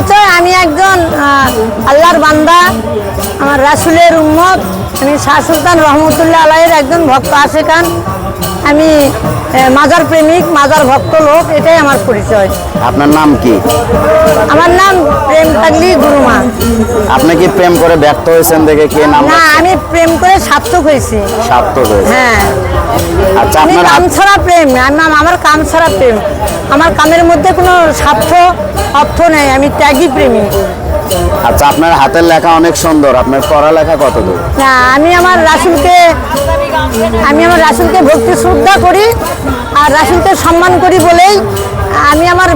পরিচয় আমি একজন আল্লাহর বান্দা আমার রাসুলের উম্মত আমি শাহ সুলতান রহমতুল্লাহ আলাইয়ের একজন ভক্ত আশেখান আমি মাজার প্রেমিক মাজার ভক্ত লোক এটাই আমার পরিচয়। আপনার নাম কি? আমার নাম প্রেম পাগলি গুরুমা। আপনি কি প্রেম করে ব্যর্থ হয়েছেন দেখে কে নাম না আমি প্রেম করে সার্থক হয়েছি। সার্থক হয়েছে হ্যাঁ। আচ্ছা আপনার কাম ছাড়া প্রেম আমি- আমার কাম ছাড়া প্রেম। আমার কামের মধ্যে কোনো স্বার্থ অর্থ নেই আমি ত্যাগী প্রেমী আচ্ছা আপনার হাতের লেখা অনেক সুন্দর আপনার পড়ালেখা কত দূর না আমি আমার রাসুলকে আমি আমার রাসুলকে ভক্তি শ্রদ্ধা করি আর রাসুলকে সম্মান করি বলেই আমি আমার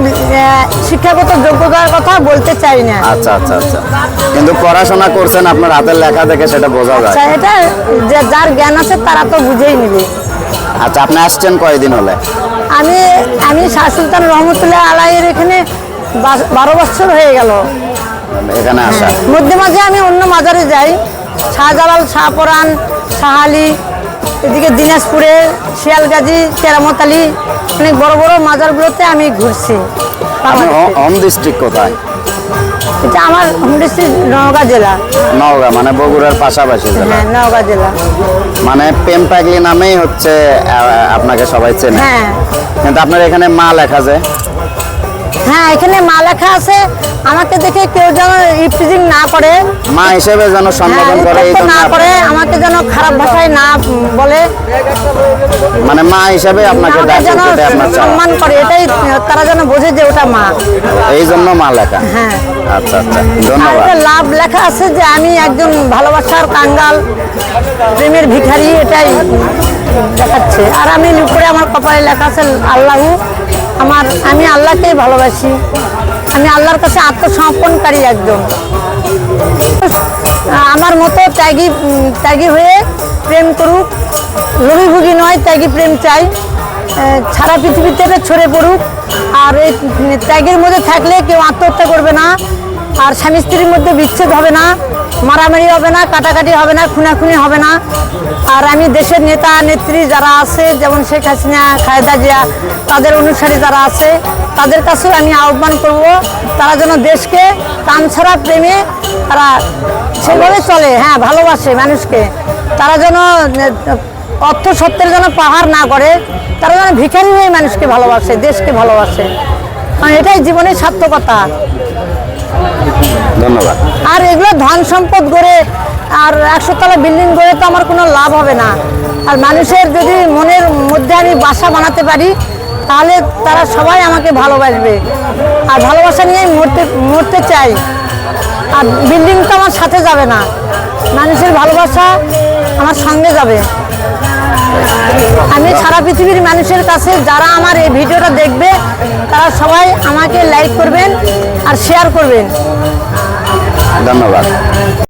শিক্ষাগত যোগ্যতার কথা বলতে চাই না। আচ্ছা আচ্ছা আচ্ছা। কিন্তু পড়াশোনা করছেন আপনার হাতের লেখা দেখে সেটা বোঝা যায়। আচ্ছা এটা যে- যার জ্ঞান আছে তারা তো বুঝেই নেবে। আচ্ছা আপনি আসছেন কয়দিন হলে? আমি আমি শাহ সুলতান রহমতুল্লাহ আলাইয়ের এখানে বারো বছর হয়ে গেল। এখানে আসা। মধ্যে মাঝে আমি অন্য মাজারে যাই। শাহজালাল শাহপরান শাহালি এদিকে দিনাজপুরে শিয়ালগাজী কেরামত আলী অনেক বড় বড় মাজারগুলোতে আমি ঘুরছি। হোম ডিস্ট্রিক্ট কোথায়? এটা আমার হোম ডিস্ট্রিক্ট নওগাঁ জেলা। নওগাঁ মানে বগুড়ার পাশাপাশি জেলা। হ্যাঁ নওগাঁ জেলা। মানে প্রেম পাগলি নামেই হচ্ছে আপনাকে সবাই চেনে। হ্যাঁ। কিন্তু আপনার এখানে মা লেখা যে। হ্যাঁ এখানে মা লেখা আছে আমাকে দেখে কেউ যেন ইফটিজিং না করে। মা হিসেবে যেন হ্যাঁ, সম্বোধন করে না করে আমাকে যেন খারাপ ভাষায় না বলে। মানে মা হিসেবে আপনাকে যেন সম্মান করে এটাই তারা যেন বোঝে যে ওটা মা। এই জন্য মা লেখা। হ্যাঁ। আচ্ছা আচ্ছা ধন্যবাদ। লাভ লেখা আছে যে আমি একজন ভালোবাসার কাঙ্গাল প্রেমের ভিখারি এটাই দেখাচ্ছে। আর আমি উপরে আমার কপালে লেখা আছে আল্লাহু আমার, আমি আল্লাহকেই ভালোবাসি। আমি আল্লাহর কাছে আত্মসমর্পণকারী একজন। আমার মতো ত্যাগী ত্যাগী হয়ে প্রেম করুক। লোভীভুগি নয়, ত্যাগী প্রেম চাই। সারা পৃথিবীতে ছড়ে পড়ুক। আর এই ত্যাগের মধ্যে থাকলে কেউ আত্মহত্যা করবে না। আর স্বামী স্ত্রীর মধ্যে বিচ্ছেদ হবে না মারামারি হবে না কাটাকাটি হবে না খুনাখুনি হবে না। আর আমি দেশের নেতা নেত্রী যারা আছে যেমন শেখ হাসিনা খায়দা জিয়া তাদের অনুসারী যারা আছে তাদের কাছেও আমি আহ্বান করব তারা যেন দেশকে কাম ছাড়া প্রেমে তারা সেভাবে চলে হ্যাঁ ভালোবাসে মানুষকে। তারা যেন অর্থ সত্যের যেন পাহাড় না করে তারা যেন ভিখারি হয়ে মানুষকে ভালোবাসে দেশকে ভালোবাসে। কারণ এটাই জীবনের সার্থকতা। ধন্যবাদ। আর এগুলো ধন সম্পদ গড়ে আর একশো তলা বিল্ডিং গড়ে তো আমার কোনো লাভ হবে না। আর মানুষের যদি মনের মধ্যে আমি বাসা বানাতে পারি, তাহলে তারা সবাই আমাকে ভালোবাসবে। আর ভালোবাসা নিয়ে মরতে মরতে চাই। আর বিল্ডিং তো আমার সাথে যাবে না। মানুষের ভালোবাসা আমার সঙ্গে যাবে। আমি সারা পৃথিবীর মানুষের কাছে যারা আমার এই ভিডিওটা দেখবে তারা সবাই আমাকে লাইক করবেন আর শেয়ার করবেন। ধন্যবাদ।